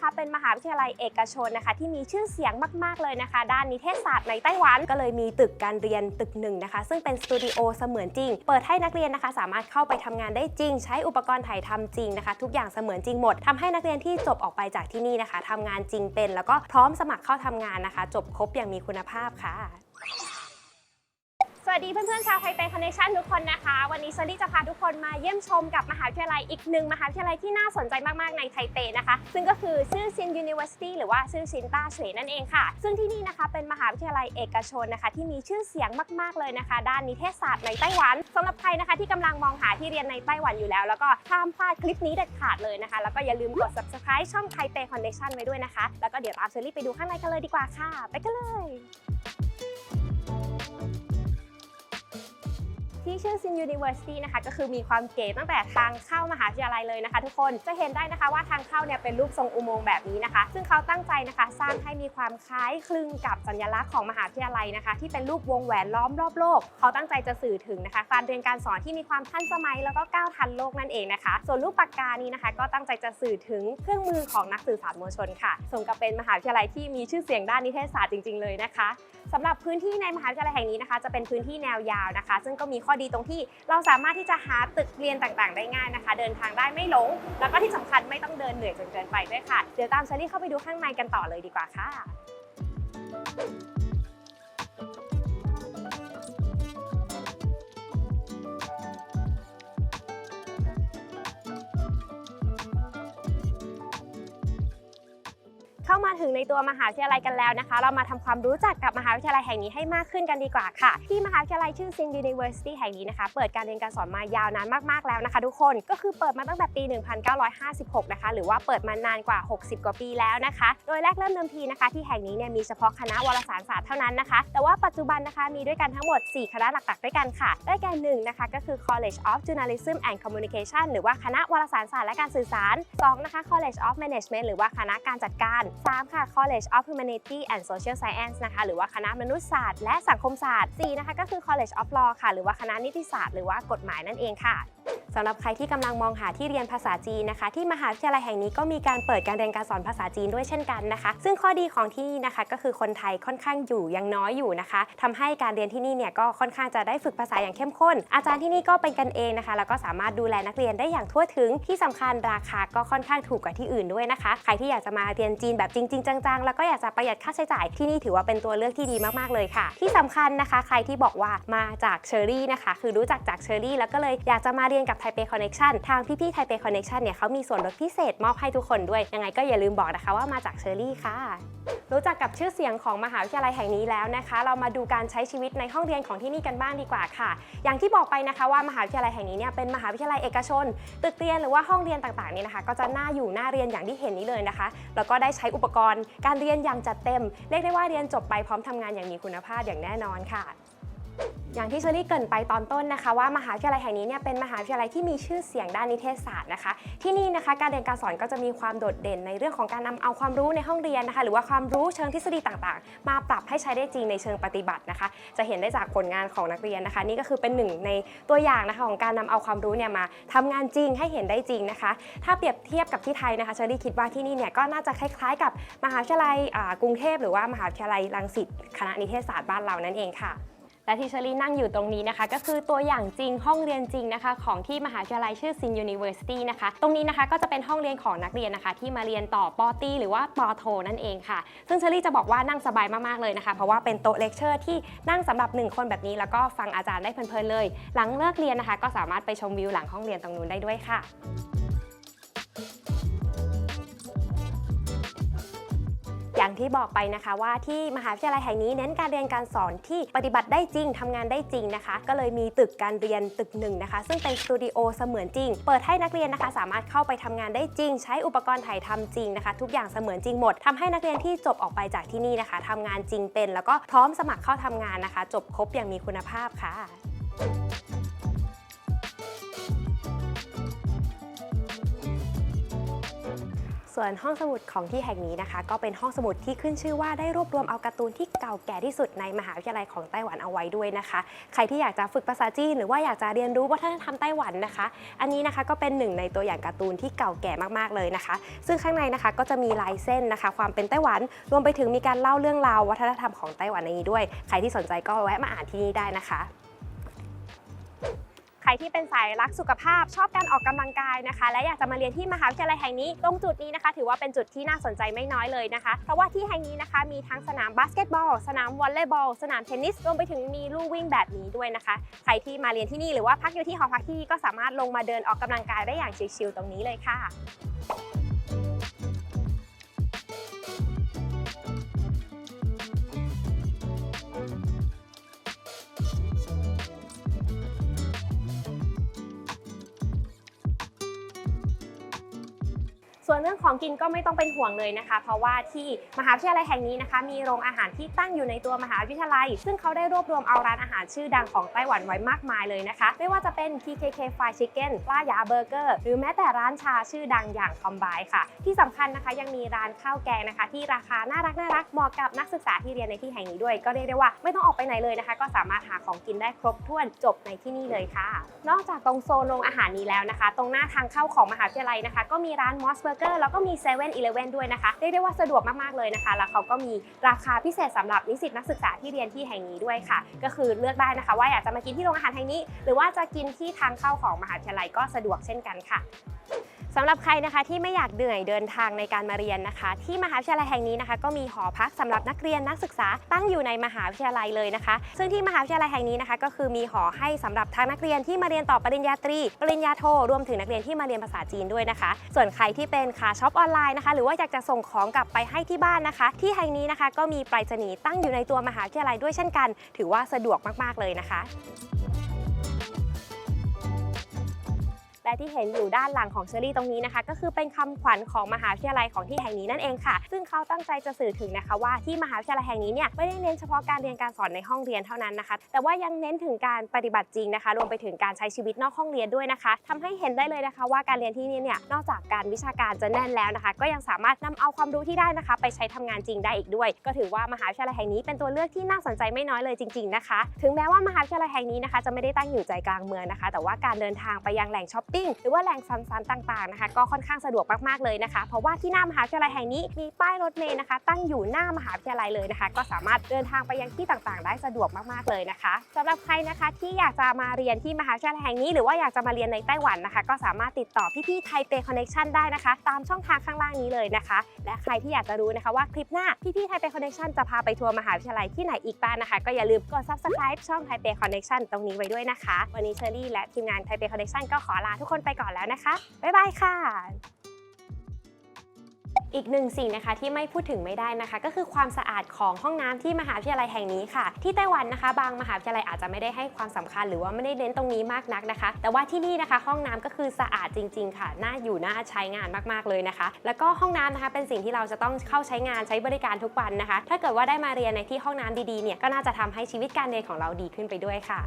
นะคะ เป็นมหาวิทยาลัยเอกชนนะคะ ที่มีชื่อเสียงมาก ๆ เลยนะคะ ด้านนิเทศศาสตร์ในไต้หวันก็เลยมีตึกการเรียนตึกหนึ่งนะคะ ซึ่งเป็นสตูดิโอเสมือนจริง เปิดให้นักเรียนนะคะ สามารถเข้าไปทำงานได้จริง ใช้อุปกรณ์ถ่ายทำจริงนะคะ ทุกอย่างเสมือนจริงหมดทำให้นักเรียนที่จบออกไปจากที่นี่นะคะทำงานจริงเป็น แล้วก็พร้อมสมัครเข้าทำงานนะคะ จบครบอย่างมีคุณภาพค่ะ วัสดีเพื่อนๆชาวไทยเปคอนเนคชั่นทุกคนนะคะ วันนี้เซอรี่จะพาทุกคนมาเยี่ยมชมกับมหาวิทยาลัยอีกหนึ่งมหาวิทยาลัยที่น่าสนใจมากๆในไทเปนะคะ ซึ่งก็คือซื่อซิน University หรือว่าซื่อซินต้าเฉวยนั่นเองค่ะ ซึ่งที่นี่นะคะเป็นมหาวิทยาลัยเอกชนนะคะ ที่มีชื่อเสียงมากๆเลยนะคะ ด้านนิเทศศาสตร์ในไต้หวันสำหรับใครนะคะที่กำลังมองหาที่เรียนในไต้หวันอยู่แล้ว แล้วก็ห้ามพลาดคลิปนี้เด็ดขาดเลยนะคะ แล้วก็อย่าลืมกด subscribe ช่องไทเปคอนเนคชั่นไว้ด้วยนะคะ แล้วก็เดี๋ยวตามเชอรี่ไปดูข้างในกันเลยดีกว่าค่ะ ไปกันเลย ที่ชื่อ Sin University นะคะก็คือมีความเก๋ตั้งแต่ทางเข้ามหาวิทยาลัยเลยนะคะ ทุกคนจะเห็นได้นะคะว่าทางเข้าเนี่ยเป็นรูปทรงอุโมงค์แบบนี้นะคะ ซึ่งเขาตั้งใจนะคะ สร้างให้มีความคล้ายคลึงกับสัญลักษณ์ของมหาวิทยาลัยนะคะ ที่เป็นรูปวงแหวนล้อมรอบโลก เขาตั้งใจจะสื่อถึงนะคะการเรียนการสอนที่มีความทันสมัยแล้วก็ก้าวทันโลกนั่นเองนะคะ ส่วนรูปปากกานี้นะคะ ก็ตั้งใจจะสื่อถึงเครื่องมือของนักสื่อสารมวลชนค่ะสมกับเป็นมหาวิทยาลัยที่มีชื่อเสียงด้านนิเทศศาสตร์จริง ๆเลยนะคะ สำหรับพื้นที่ในมหาวิทยาลัยแห่งนี้นะคะ จะเป็นพื้นที่แนวยาวนะคะ ซึ่งก็มีข้อดีตรงที่เราสามารถที่จะหาตึกเรียนต่างๆ ได้ง่ายนะคะ เดินทางได้ไม่หลง แล้วก็ที่สำคัญไม่ต้องเดินเหนื่อยจนเกินไปด้วยค่ะ เดี๋ยวตามเชอรี่เข้าไปดูข้างในกันต่อเลยดีกว่าค่ะ เข้ามาถึงในตัวมหาวิทยาลัยกันแล้วนะคะ เรามาทำความรู้จักกับมหาวิทยาลัยแห่งนี้ให้มากขึ้นกันดีกว่าค่ะ ที่มหาวิทยาลัยชื่อ Sin University แห่งนี้นะคะ เปิดการเรียนการสอนมายาวนานมากๆแล้วนะคะทุกคน ก็คือเปิดมาตั้งแต่ปี 1956 นะคะ หรือว่าเปิดมานานกว่า 60 กว่าปีแล้วนะคะ โดยแรกเริ่มเดิมทีนะคะ ที่แห่งนี้เนี่ยมีเฉพาะคณะวารสารศาสตร์เท่านั้นนะคะ แต่ว่าปัจจุบันนะคะมีด้วยกันทั้งหมด 4 คณะหลักๆด้วยกันค่ะ ได้แก่หนึ่งนะคะก็คือ College of Journalism and Communication หรือว่าคณะวารสารศาสตร์และการสื่อสารสองนะคะ College of Management หรือว่าคณะการจัดการสามค่ะ College of Humanity and Social Science นะคะหรือว่าคณะมนุษยศาสตร์และสังคมศาสตร์4นะคะก็คือ College of Law ค่ะ หรือว่าคณะนิติศาสตร์หรือว่ากฎหมายนั่นเองค่ะ สำหรับใครที่กำลังมองหาที่เรียนภาษาจีนนะคะ ที่มหาวิทยาลัยแห่งนี้ก็มีการเปิดการเรียนการสอนภาษาจีนด้วยเช่นกันนะคะ ซึ่งข้อดีของที่นี่นะคะ ก็คือคนไทยค่อนข้างอยู่ยังน้อยอยู่นะคะทำให้การเรียนที่นี่เนี่ยก็ค่อนข้างจะได้ฝึกภาษาอย่างเข้มข้น อาจารย์ที่นี่ก็เป็นกันเองนะคะ แล้วก็สามารถดูแลนักเรียนได้อย่างทั่วถึงที่สำคัญราคาก็ค่อนข้างถูกกว่าที่อื่นด้วยนะคะ ใครที่อยากจะมาเรียนจีนแบบจริง ๆ จังๆ แล้วก็อยากจะประหยัดค่าใช้จ่ายที่นี่ถือว่าเป็นตัวเลือกที่ดีมากๆเลยค่ะ ที่สำคัญนะคะ ใครที่บอกว่ามาจากเชอรี่นะคะ คือรู้จักจากเชอรี่แล้วก็เลยอยากจะมาเรียนกับไทเปคอนเน c t ชันทางพี่ๆไทเปคอนเน c t ชันเนี่ยเขามีส่วนลดพิเศษมอบให้ทุกคนด้วย ยังไงก็อย่าลืมบอกนะคะว่ามาจากเชอรี่ค่ะ รู้จักกับชื่อเสียงของมหาวิทยาลัยแห่งนี้แล้วนะคะ เรามาดูการใช้ชีวิตในห้องเรียนของที่นี่กันบ้างดีกว่าค่ะ อย่างที่บอกไปนะคะว่ามหาวิทยาลัยแห่งนี้เนี่ยเป็นมหาวิทยาลัยเอกชน ตึกเรียนหรือว่าห้องเรียนต่างๆเนี่ยนะคะ ก็จะน่าอยู่น่าเรียนอย่างที่เห็นนี้เลยนะคะ แล้วก็ได้ใช้อุปกรณ์ การเรียนอย่างจัดเต็ม เรียกได้ว่าเรียนจบไปพร้อมทำงานอย่างมีคุณภาพอย่างแน่นอนค่ะ อย่างที่เชอรี่เกินไปตอนต้นนะคะว่ามหาวิทยาลัยแห่งนี้เนี่ยเป็นมหาวิทยาลัยที่มีชื่อเสียงด้านนิเทศศาสตร์นะคะ ที่นี่นะคะการเรียนการสอนก็จะมีความโดดเด่นในเรื่องของการนำเอาความรู้ในห้องเรียนนะคะ หรือว่าความรู้เชิงทฤษฎีต่างๆ มาปรับให้ใช้ได้จริงในเชิงปฏิบัตินะคะ จะเห็นได้จากผลงานของนักเรียนนะคะ นี่ก็คือเป็นหนึ่งในตัวอย่างนะคะของการนำเอาความรู้เนี่ยมาทำงานจริงให้เห็นได้จริงนะคะ ถ้าเปรียบเทียบกับที่ไทยนะคะเชอรี่คิดว่าที่นี่เนี่ยก็น่าจะคล้ายๆ กับมหาวิทยาลัยกรุงเทพหรือว่ามหาวิทยาลัยรังสิตคณะนิเทศศาสตร์บ้านเรานั่นเองค่ะ และที่เชอรี่นั่งอยู่ตรงนี้นะคะ ก็คือตัวอย่างจริงห้องเรียนจริงนะคะ ของที่มหาวิทยาลัยชื่อ Sin University นะคะ ตรงนี้นะคะก็จะเป็นห้องเรียนของนักเรียนนะคะ ที่มาเรียนต่อปอตีหรือว่าปอโทนั่นเองค่ะ ซึ่งเชอรี่จะบอกว่านั่งสบายมากๆเลยนะคะ เพราะว่าเป็นโต๊ะเลคเชอร์ที่นั่งสำหรับ 1 คนแบบนี้ แล้วก็ฟังอาจารย์ได้เพลินๆเลย หลังเลิกเรียนนะคะ ก็สามารถไปชมวิวหลังห้องเรียนตรงนู้นได้ด้วยค่ะ อย่างที่บอกไปนะคะว่าที่มหาวิทยาลัยแห่งนี้เน้นการเรียนการสอนที่ปฏิบัติได้จริงทำงานได้จริงนะคะ ก็เลยมีตึกการเรียนตึกหนึ่งนะคะ ซึ่งเป็นสตูดิโอเสมือนจริง เปิดให้นักเรียนนะคะ สามารถเข้าไปทำงานได้จริง ใช้อุปกรณ์ถ่ายทำจริงนะคะ ทุกอย่างเสมือนจริงหมดทำให้นักเรียนที่จบออกไปจากที่นี่นะคะทำงานจริงเป็น แล้วก็พร้อมสมัครเข้าทำงานนะคะ จบครบอย่างมีคุณภาพค่ะ ส่วนห้องสมุดของที่แห่งนี้นะคะ ก็เป็นห้องสมุดที่ขึ้นชื่อว่าได้รวบรวมเอาการ์ตูนที่เก่าแก่ที่สุดในมหาวิทยาลัยของไต้หวันเอาไว้ด้วยนะคะ ใครที่อยากจะฝึกภาษาจีนหรือว่าอยากจะเรียนรู้วัฒนธรรมไต้หวันนะคะ อันนี้นะคะก็เป็นหนึ่งในตัวอย่างการ์ตูนที่เก่าแก่มากๆเลยนะคะ ซึ่งข้างในนะคะก็จะมีลายเส้นนะคะ ความเป็นไต้หวันรวมไปถึงมีการเล่าเรื่องราววัฒนธรรมของไต้หวันในนี้ด้วย ใครที่สนใจก็แวะมาอ่านที่นี่ได้นะคะ ใครที่เป็นสายรักสุขภาพชอบการออกกำลังกายนะคะ และอยากจะมาเรียนที่มหาวิทยาลัยแห่งนี้ ตรงจุดนี้นะคะ ถือว่าเป็นจุดที่น่าสนใจไม่น้อยเลยนะคะ เพราะว่าที่แห่งนี้นะคะ มีทั้งสนามบาสเกตบอล สนามวอลเลย์บอล สนามเทนนิสรวมไปถึงมีลู่วิ่งแบบนี้ด้วยนะคะ ใครที่มาเรียนที่นี่หรือว่าพักอยู่ที่หอพักที่นี่ก็สามารถลงมาเดินออกกำลังกายได้อย่างชิลๆตรงนี้เลยค่ะ ส่วนเรื่องของกินก็ไม่ต้องเป็นห่วงเลยนะคะ เพราะว่าที่มหาวิทยาลัยแห่งนี้นะคะ มีโรงอาหารที่ตั้งอยู่ในตัวมหาวิทยาลัย ซึ่งเขาได้รวบรวมเอาร้านอาหารชื่อดังของไต้หวันไว้มากมายเลยนะคะ ไม่ว่าจะเป็น TKK Fried Chicken ปลายาเบอร์เกอร์ หรือแม้แต่ร้านชาชื่อดังอย่างคอมบายค่ะ ที่สำคัญนะคะยังมีร้านข้าวแกงนะคะ ที่ราคาน่ารักน่ารักเหมาะกับนักศึกษาที่เรียนในที่แห่งนี้ด้วย ก็เรียกได้ว่าไม่ต้องออกไปไหนเลยนะคะ ก็สามารถหาของกินได้ครบถ้วนจบในที่นี่เลยค่ะ นอกจากตรงโซนโรงอาหารนี้แล้วนะคะ ตรงหน้าทางเข้าของมหาวิทยาลัยนะคะ ก็มีร้านมอสเบอร์เกอร์แล้วก็มี7 e เ e ่ e อด้วยนะคะเรียกได้ว่าสะดวกมากๆเลยนะคะ แล้วเขาก็มีราคาพิเศษสำหรับนิสิตนักศึกษาที่เรียนที่แห่งนี้ด้วยค่ะ ก็คือเลือกได้นะคะ ว่าอยากจะมากินที่โรงอาหารแห่งนี้ หรือว่าจะกินที่ทางเข้าของมหาวิทยาลัยก็สะดวกเช่นกันค่ะ สำหรับใครนะคะที่ไม่อยากเหนื่อยเดินทางในการมาเรียนนะคะ ที่มหาวิทยาลัยแห่งนี้นะคะ ก็มีหอพักสำหรับนักเรียนนักศึกษาตั้งอยู่ในมหาวิทยาลัยเลยนะคะ ซึ่งที่มหาวิทยาลัยแห่งนี้นะคะ ก็คือมีหอให้สำหรับทั้งนักเรียนที่มาเรียนต่อปริญญาตรี ปริญญาโทรวมถึงนักเรียนที่มาเรียนภาษาจีนด้วยนะคะ ส่วนใครที่เป็นขาช็อปออนไลน์นะคะ หรือว่าอยากจะส่งของกลับไปให้ที่บ้านนะคะ ที่แห่งนี้นะคะก็มีไปรษณีย์ตั้งอยู่ในตัวมหาวิทยาลัยด้วยเช่นกัน ถือว่าสะดวกมากๆเลยนะคะ และที่เห็นอยู่ด้านหลังของเชอรี่ตรงนี้นะคะ ก็คือเป็นคำขวัญของมหาวิทยาลัยของที่แห่งนี้นั่นเองค่ะ ซึ่งเขาตั้งใจจะสื่อถึงนะคะว่าที่มหาวิทยาลัยแห่งนี้เนี่ยไม่ได้เน้นเฉพาะการเรียนการสอนในห้องเรียนเท่านั้นนะคะ แต่ว่ายังเน้นถึงการปฏิบัติจริงนะคะ รวมไปถึงการใช้ชีวิตนอกห้องเรียนด้วยนะคะทำให้เห็นได้เลยนะคะ ว่าการเรียนที่นี่เนี่ยนอกจากการวิชาการจะแน่นแล้วนะคะ ก็ยังสามารถนำเอาความรู้ที่ได้นะคะ ไปใช้ทำงานจริงได้อีกด้วย ก็ถือว่ามหาวิทยาลัยแห่งนี้เป็นตัวเลือกที่น่าสนใจไม่น้อยเลยจริง ๆนะคะ ถึงแม้ว่ามหาวิทยาลัยแห่งนี้นะคะจะไม่ได้ตั้งอยู่ใจกลางเมืองนะคะ แต่ว่าการเดินทางไปยังแหล่งช้อปปิ้ง หรือว่าแหล่งซันซันต่างๆนะคะ ก็ค่อนข้างสะดวกมากๆเลยนะคะ เพราะว่าที่หน้ามหาวิทยาลัยแห่งนี้มีป้ายรถเมล์นะคะ ตั้งอยู่หน้ามหาวิทยาลัยเลยนะคะ ก็สามารถเดินทางไปยังที่ต่างๆ ได้สะดวกมากๆเลยนะคะสำหรับใครนะคะที่อยากจะมาเรียนที่มหาวิทยาลัยแห่งนี้ หรือว่าอยากจะมาเรียนในไต้หวันนะคะ ก็สามารถติดต่อพี่ๆไทเปคอนเน็ชันได้นะคะ ตามช่องทางข้างล่างนี้เลยนะคะ และใครที่อยากจะรู้นะคะว่าคลิปหน้าพี่ๆไทเปคอนเน็ชันจะพาไปทัวร์มหาวิทยาลัยที่ไหนอีกบ้างนะคะ ก็อย่าลืมกด subscribe ช่องไทเปคอนเน็ชันตรงนี้ไว้ด้วยนะคะ วันนี้เชอรี่และทีมงานไทเปคอนเน็ชันก็ขอลาทุกคนไปก่อนแล้วนะคะ บ๊ายบายค่ะ อีกหนึ่งสิ่งนะคะที่ไม่พูดถึงไม่ได้นะคะ ก็คือความสะอาดของห้องน้ำที่มหาวิทยาลัยแห่งนี้ค่ะ ที่ไต้หวันนะคะ บางมหาวิทยาลัยอาจจะไม่ได้ให้ความสำคัญหรือว่าไม่ได้เน้นตรงนี้มากนักนะคะ แต่ว่าที่นี่นะคะ ห้องน้ำก็คือสะอาดจริง ๆ ค่ะน่าอยู่น่าใช้งานมากๆเลยนะคะ แล้วก็ห้องน้ำนะคะ เป็นสิ่งที่เราจะต้องเข้าใช้งานใช้บริการทุกวันนะคะ ถ้าเกิดว่าได้มาเรียนในที่ห้องน้ำดีๆเนี่ยก็น่าจะทำให้ชีวิตการเรียนของเราดีขึ้นไปด้วยค่ะ